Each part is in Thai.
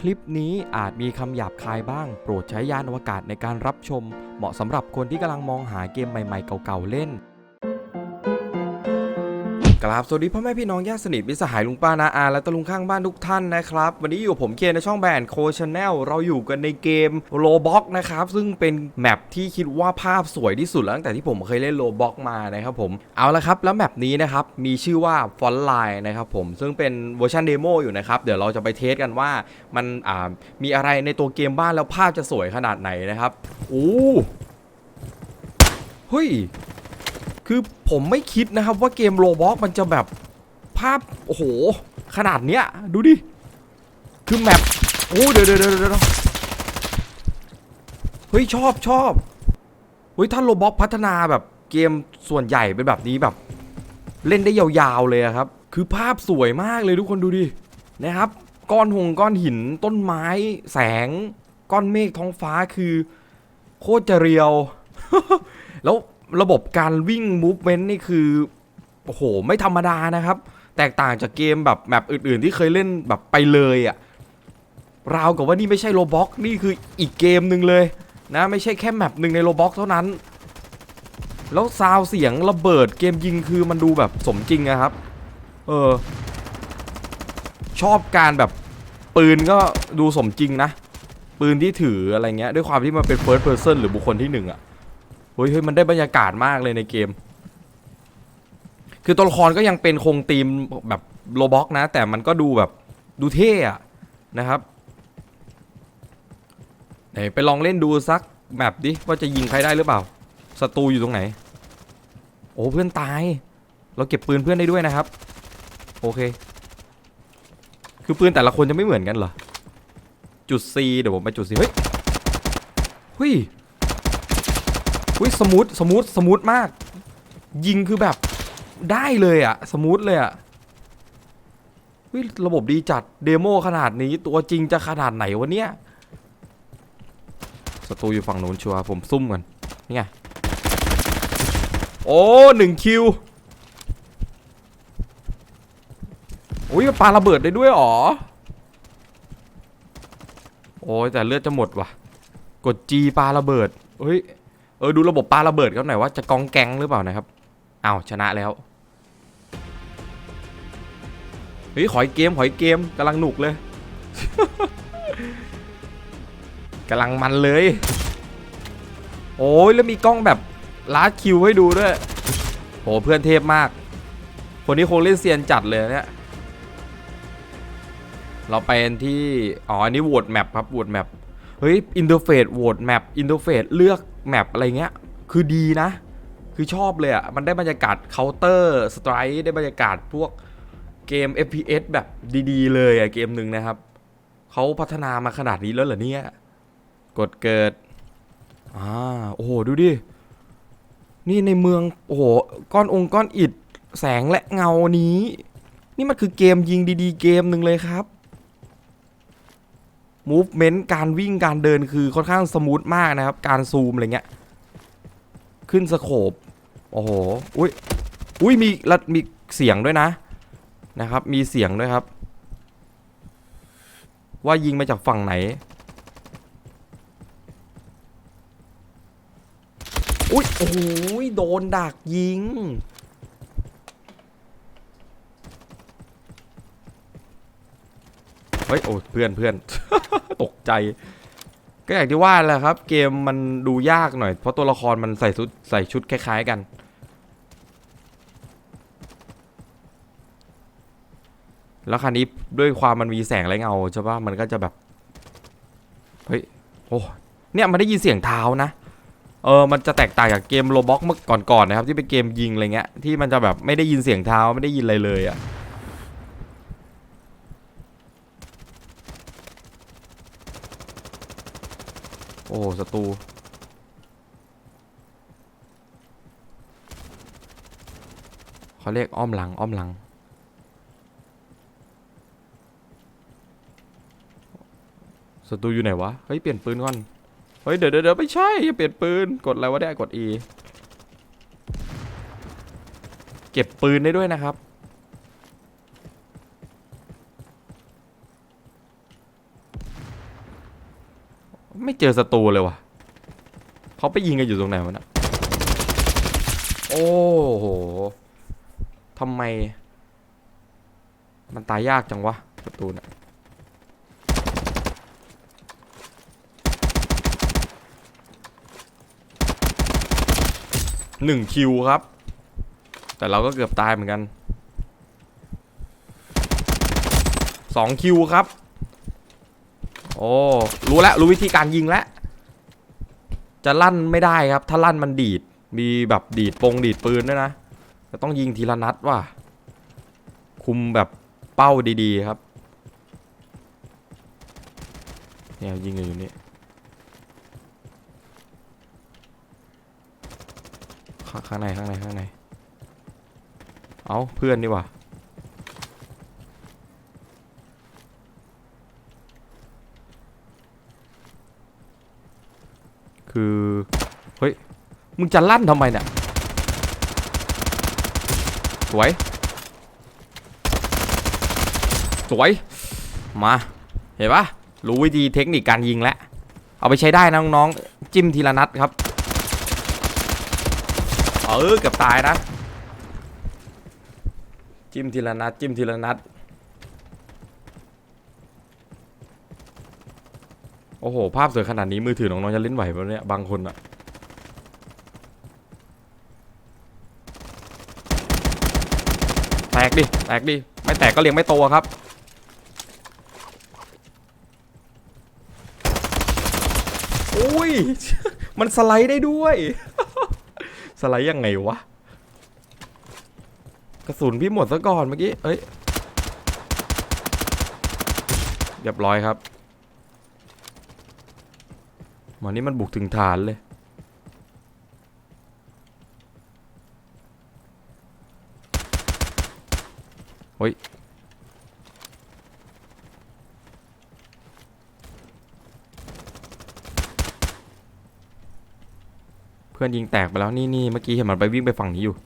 คลิปนี้อาจมีคำหยาบคายบ้าง โปรดใช้ยานอวกาศในการรับชม เหมาะสำหรับคนที่กำลังมองหาเกมใหม่ๆเก่าๆเล่น กราบสวัสดีพ่อแม่พี่น้องญาติสนิทมิสหายลุงป้านาอาและตะลุงข้างบ้านทุกท่านนะครับ วันนี้อยู่ผมเคนในช่องแบรนด์โคชแนลเราอยู่กันในเกมโลบ็อกนะครับ ซึ่งเป็นแมปที่คิดว่าภาพสวยที่สุดแล้วตั้งแต่ที่ผมเคยเล่นโลบ็อกมานะครับผมเอาละครับแล้วแมปนี้นะครับ มีชื่อว่าฟอนไลน์นะครับผมซึ่งเป็นเวอร์ชันเดโมอยู่นะครับ เดี๋ยวเราจะไปเทสกันว่ามันอ่ามีอะไรในตัวเกมบ้านแล้วภาพจะสวยขนาดไหนนะครับโอ้เฮ้ย คือผมไม่คิดนะครับว่าเกมโลบ็อกมันจะแบบภาพ โอ้โห ขนาดเนี้ย ดูดิ คือแมปโอ้เดี๋ยวเดี๋ยวเดี๋ยวเฮ้ย ชอบชอบเฮ้ย ถ้าโลบ็อกพัฒนาแบบเกมส่วนใหญ่เป็นแบบนี้แบบ เล่นได้ยาวๆเลยครับ คือภาพสวยมากเลยทุกคนดูดิ นะครับ ก้อนหงก้อนหินต้นไม้ แสง ก้อนเมฆท้องฟ้าคือ โคตรจะเรียว แล้ว ระบบการวิ่งมูฟเ e น t นี่คือโอ้โหไม่ธรรมดานะครับ แตกต่างจากเกมแบบแมปอื่นๆ ที่เคยเล่นแบบไปเลยอะราวกับว่านี่ไม่ใช่โลบ็อกนี่คืออีกเกมหนึ่งเลยนะไม่ใช่แค่แมปหนึ่งในโลบ็อกเท่านั้น แล้วซาวเสียงระเบิดเกมยิงคือมันดูแบบสมจริงอะครับ เออ ชอบการแบบปืนก็ดูสมจริงนะ ปืนที่ถืออะไรเงี้ย ด้วยความที่มันเป็น first person หรือบุคคลที่หนึ่งอะ ฮ้ยเฮ้ยมันได้บรรยากาศมากเลยในเกม คือตัวละครก็ยังเป็นคงธีมแบบโลบ็อกนะ แต่มันก็ดูแบบดูเท่อะนะครับไหนไปลองเล่นดูสักแมปดิว่าจะยิงใครได้หรือเปล่าศัตรูอยู่ตรงไหน โอ้เพื่อนตาย เราเก็บปืนเพื่อนได้ด้วยนะครับ โอเค คือปืนแต่ละคนจะไม่เหมือนกันเหรอ จุด C เดี๋ยวผมไปจุด C เฮ้ยเฮ้ย อุ้ยสมูทสมูทสมูทมาก ยิงคือแบบได้เลยอะสมูทเลยอะวิระบบดีจัดเดโมขนาดนี้ตัวจริงจะขนาดไหนวะเนี่ยศัตรูอยู่ฝั่งนู้นชัวร์ผมซุ่มกันนี่ไงโอ้หนึ่งคิวอุ้ยปาระเบิดได้ด้วยหรอโอ้ยแต่เลือดจะหมดว่ะ กด G ปาระเบิดเฮ้ย เออดูระบบปาระเบิดเขาหน่อยว่าจะกองแกงหรือเปล่านะครับเอาชนะแล้วเฮ้ยขอยเกมขอยเกมกำลังหนุกเลยกำลังมันเลย โอ้ยแล้วมีกล้องแบบลาดคิวให้ดูด้วยโหเพื่อนเทพมาก คนนี้คงเล่นเซียนจัดเลยเนี่ยเราไปที่ อ๋อ อันนี้โหวตแมปครับโหวตแมป เฮ้ยอินเทอร์เฟซโหวตแมปอินเทอร์เฟซเลือกแมปอะไรเงี้ย คือดีนะ คือชอบเลยอะ่ะ มันได้บรรยากาศเคาน์เตอร์สไตร์ได้บรรยากาศพวกเกม FPS แบบดีๆ เลยอะ่ะ เกมหนึ่งนะครับ เขาพัฒนามาขนาดนี้แล้วเหรอเนี่ย กดเกิด อ่า โอ้โห ดูดิ นี่ในเมือง โอ้โห ก้อนองค์ก้อนอิฐแสงและเงานี้ นี่มันคือเกมยิงดีๆ เกมหนึ่งเลยครับ มูฟเมนต์การวิ่งการเดินคือค่อนข้างสมูทมากนะครับ การซูมอะไรเงี้ย ขึ้นสโคปโอ้โห อุ้ย อุ้ยมีระมีเสียงด้วยนะ นะครับ มีเสียงด้วยครับ ว่ายิงมาจากฝั่งไหน อุ้ย โอ้โหโดนดักยิง เฮ้ยโอ้เพื่อนเพื่อน ตกใจ ก็อย่างที่ว่าแหละครับ เกมมันดูยากหน่อย เพราะตัวละครมันใส่ชุดใส่ชุดคล้ายๆกัน แล้วคันนี้ด้วยความมันมีแสงและเงาใช่ปะมันก็จะแบบ เฮ้ยโอ้เนี่ยมันได้ยินเสียงเท้านะเออ มันจะแตกต่างจากเกมโรบ็อกเมื่อก่อนๆนะครับ ที่เป็นเกมยิงอะไรเงี้ยที่มันจะแบบไม่ได้ยินเสียงเท้าไม่ได้ยินอะไรเลยอะ โอ้ศัตรูเขาเรียกอ้อมหลังอ้อมหลัง ศัตรูอยู่ไหนวะ เฮ้ย เปลี่ยนปืนก่อน เฮ้ย เดี๋ยวเดี๋ยวไม่ใช่อย่าเปลี่ยนปืน กดอะไรวะเนี่ยกด E เก็บปืนได้ด้วยนะครับ ไม่เจอศัตรูเลยว่ะเขาไปยิงกันอยู่ตรงไหนวะน่ะโอ้โหทำไม มันตายยากจังวะศัตรูน่ะหนึ่งคิวครับ แต่เราก็เกือบตายเหมือนกันสองคิวครับ โอ้รู้แล้วรู้วิธีการยิงแล้วจะลั่นไม่ได้ครับ ถ้าลั่นมันดีดมีแบบดีดปงดีดปืนด้วยนะจะต้องยิงทีละนัดว่ะคุมแบบเป้าดีๆครับเนี่ยยิงอยู่นี่ข้างในข้างในข้างใน เอาเพื่อนนี่ว่ะ คือ เฮ้ย มึงจะลั่นทำไมเนี่ย สวย สวย มา เห็นปะรู้วิธีเทคนิคการยิงแล้ว เอาไปใช้ได้นะน้องๆ จิ้มทีละนัดครับ เออเกือบตายนะ จิ้มทีละนัด จิ้มทีละนัด โอ้โห ภาพสวยขนาดนี้มือถือน้องๆจะเล่นไหวปะเนี่ย บางคนอะแตกดิ แตกดิ ไม่แตกก็เลี้ยงไม่โตครับ อุ้ย มันสไลด์ได้ด้วย สไลด์ยังไงวะ กระสุนพี่หมดซะก่อนเมื่อกี้ เอ้ย เรียบร้อยครับ วันนี้มันบุกถึงฐานเลยเฮ้ย เพื่อนยิงแตกไปแล้วนี่นี่เมื่อกี้เห็นมันไปวิ่งไปฝั่งนี้อยู่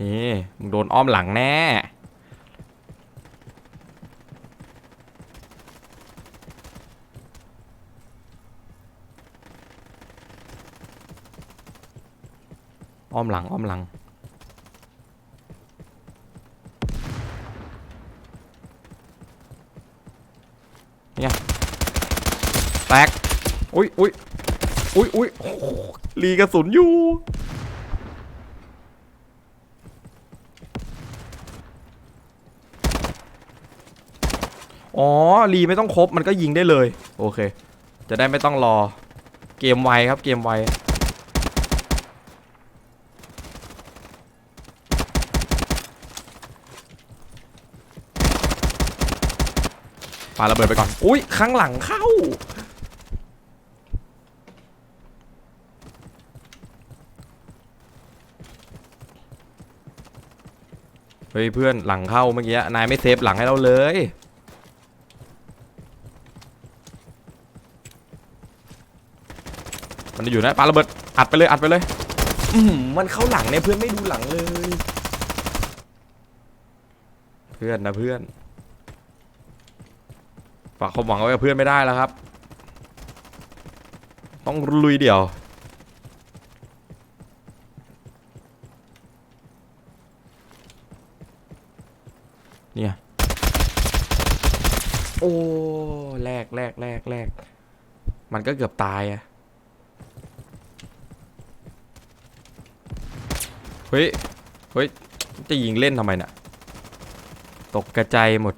นี่ มึงโดนอ้อมหลังแน่ อ้อมหลังอ้อมหลัง เนี่ยแตกอุ้ยอุ้ยอุ้ยอุ้ยรีกระสุนอยู่อ๋อรีไม่ต้องครบมันก็ยิงได้เลย โอเค จะได้ไม่ต้องรอ เกมไวครับเกมไว ปาระเบิดไปก่อน อุ้ยข้างหลังเข้า เฮ้ยเพื่อนหลังเข้าเมื่อกี้นายไม่เซฟหลังให้เราเลยมันอยู่นะปาระเบิดอัดไปเลยอัดไปเลย อืมมันเข้าหลังเนี่ยเพื่อนไม่ดูหลังเลย เพื่อนนะเพื่อน ฝากความหวังไว้กับเพื่อนไม่ได้แล้วครับ ต้องลุยเดี่ยวเนี่ยโอ้แรกแรกแรกแรกมันก็เกือบตายอะเฮ้ย เฮ้ย จะยิงเล่นทำไมน่ะ ตกกระจายหมด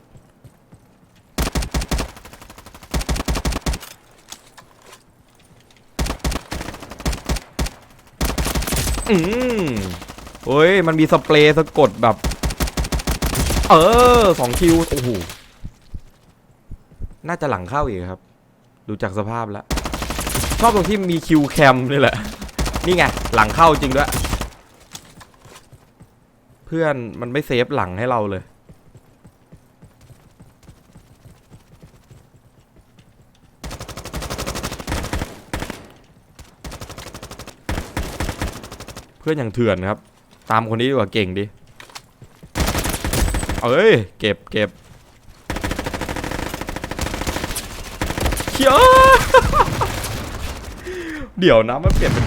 อืมเฮ้ย มันมีสเปรย์สะกดแบบ เออสองคิว โอ้โห น่าจะหลังเข้าอีกครับ ดูจากสภาพแล้ว ชอบตรงที่มีคิวแคมนี่แหละ นี่ไง หลังเข้าจริงด้วย เพื่อนมันไม่เซฟหลังให้เราเลย เพื่อนอย่างเถื่อนครับ ตามคนนี้ดีกว่าเก่งดิเอ้ยเก็บเก็บเยอะเดี๋ยวนะมันเปลี่ยนเป็น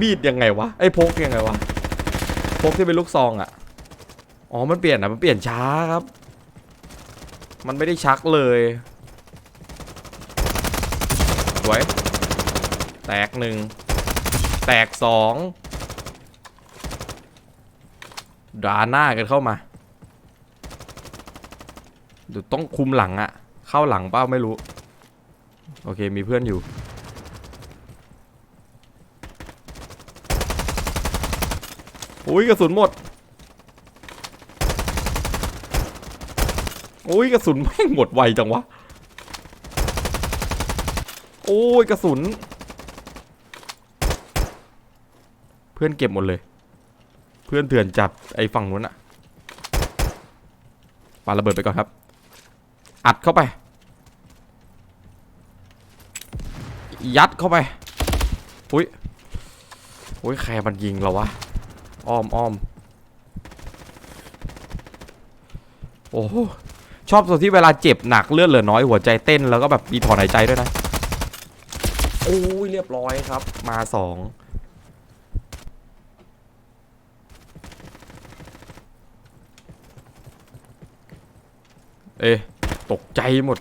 มีดยังไงวะไอ้พกยังไงวะพกที่เป็นลูกซองอะอ๋อมันเปลี่ยนนะมันเปลี่ยนช้าครับ มันไม่ได้ชักเลยสวยแตกหนึ่งแตกสอง ดราหน้ากันเข้ามาเดี๋ยวต้องคุมหลังอะเข้าหลังเป้าไม่รู้ โอเคมีเพื่อนอยู่ อุ้ยกระสุนหมด อุ้ยกระสุนแม่งหมดไวจังวะ โอ้ยกระสุน เพื่อนเก็บหมดเลย พื่อนเถื่อนจับไอ้ฝั่งนู้นอะปาระเบิดไปก่อนครับ อัดเข้าไป ยัดเข้าไป อุ้ยอุ้ยใครมันยิงเราวะ อ้อมอ้อมโอ้โหชอบส่วนที่เวลาเจ็บหนักเลือดเหลือน้อยหัวใจเต้นแล้วก็แบบมีถอนหายใจด้วยนะ โอ้ยเรียบร้อยครับ มาสอง เอ๊ะตกใจหมด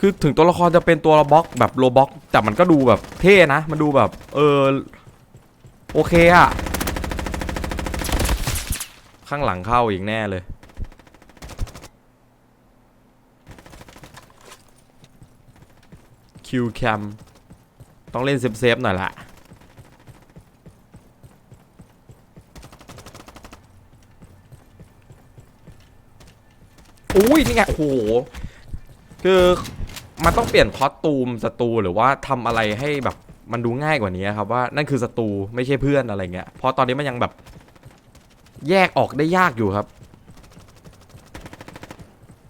คือถึงตัวละครจะเป็นตัวบล็อกแบบโลบล็อก แต่มันก็ดูแบบเท่นะ มันดูแบบ เออ โอเคอะข้างหลังเข้าอีกแน่เลย คิวแคมต้องเล่นเซฟๆหน่อยละ อุ้ยนี่ไงโหคือมันต้องเปลี่ยนคอสตูมศัตรูหรือว่าทำอะไรให้แบบมันดูง่ายกว่านี้ครับว่านั่นคือศัตรูไม่ใช่เพื่อนอะไรเงี้ยเพราะตอนนี้มันยังแบบ แยกออกได้ยากอยู่ครับ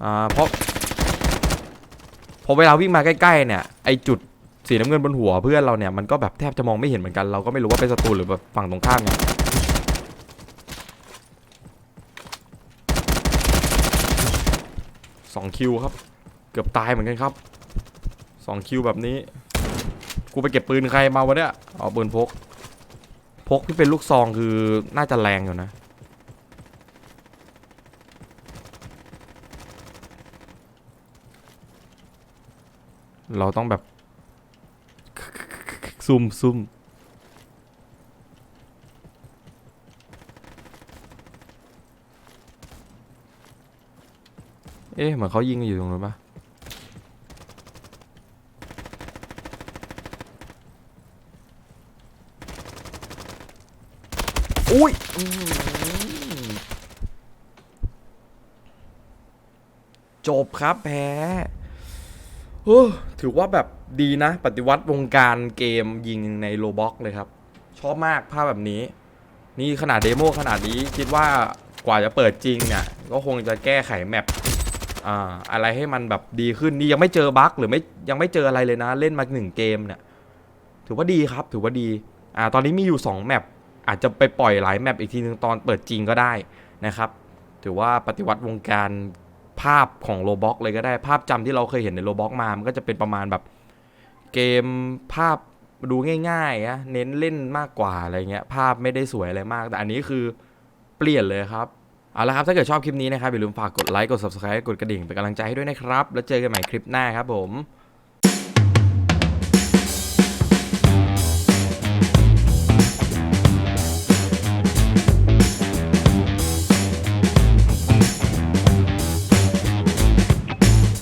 อ่าเพราะพอเวลาวิ่งมาใกล้ๆเนี่ยไอจุดสีน้ำเงินบนหัวเพื่อนเราเนี่ยมันก็แบบแทบจะมองไม่เห็นเหมือนกันเราก็ไม่รู้ว่าเป็นศัตรูหรือแบบฝั่งตรงข้ามเนี่ย 2คิวครับ เกือบตายเหมือนกันครับ2คิวแบบนี้ กูไปเก็บปืนใครมาวะเนี่ยเอาปืนพก พกที่เป็นลูกซองคือน่าจะแรงอยู่นะ เราต้องแบบซุ่มซุ่ม เอ๊ะเหมือนเขายิงกันอยู่ตรงนู้นปะอุ้ยจบครับแพ้เฮ้อถือว่าแบบดีนะ ปฏิวัติวงการเกมยิงในโลบ็อกเลยครับ ชอบมากภาพแบบนี้ นี่ขนาดเดโมขนาดนี้คิดว่ากว่าจะเปิดจริงเนี่ย ก็คงจะแก้ไขแมป อ่าอะไรให้มันแบบดีขึ้นนี่ยังไม่เจอบั๊กหรือไม่ยังไม่เจออะไรเลยนะ เล่นมาหนึ่งเกมเนี่ยถือว่าดีครับถือว่าดีอ่าตอนนี้มีอยู่2แมปอาจจะไปปล่อยหลายแมปอีกทีนึงตอนเปิดจริงก็ได้นะครับ ถือว่าปฏิวัติวงการภาพของโลบ็อกเลยก็ได้ภาพจำที่เราเคยเห็นในโลบ็อกมา มันก็จะเป็นประมาณแบบเกมภาพดูง่ายๆอะเน้นเล่นมากกว่าอะไรเงี้ยภาพไม่ได้สวยอะไรมาก แต่อันนี้คือเปลี่ยนเลยครับ เอาละครับถ้าเกิดชอบคลิปนี้นะครับอย่าลืมฝากกดไลค์กด subscribe กดกระดิ่งเป็นกำลังใจให้ด้วยนะครับ แล้วเจอกันใหม่คลิปหน้าครับผม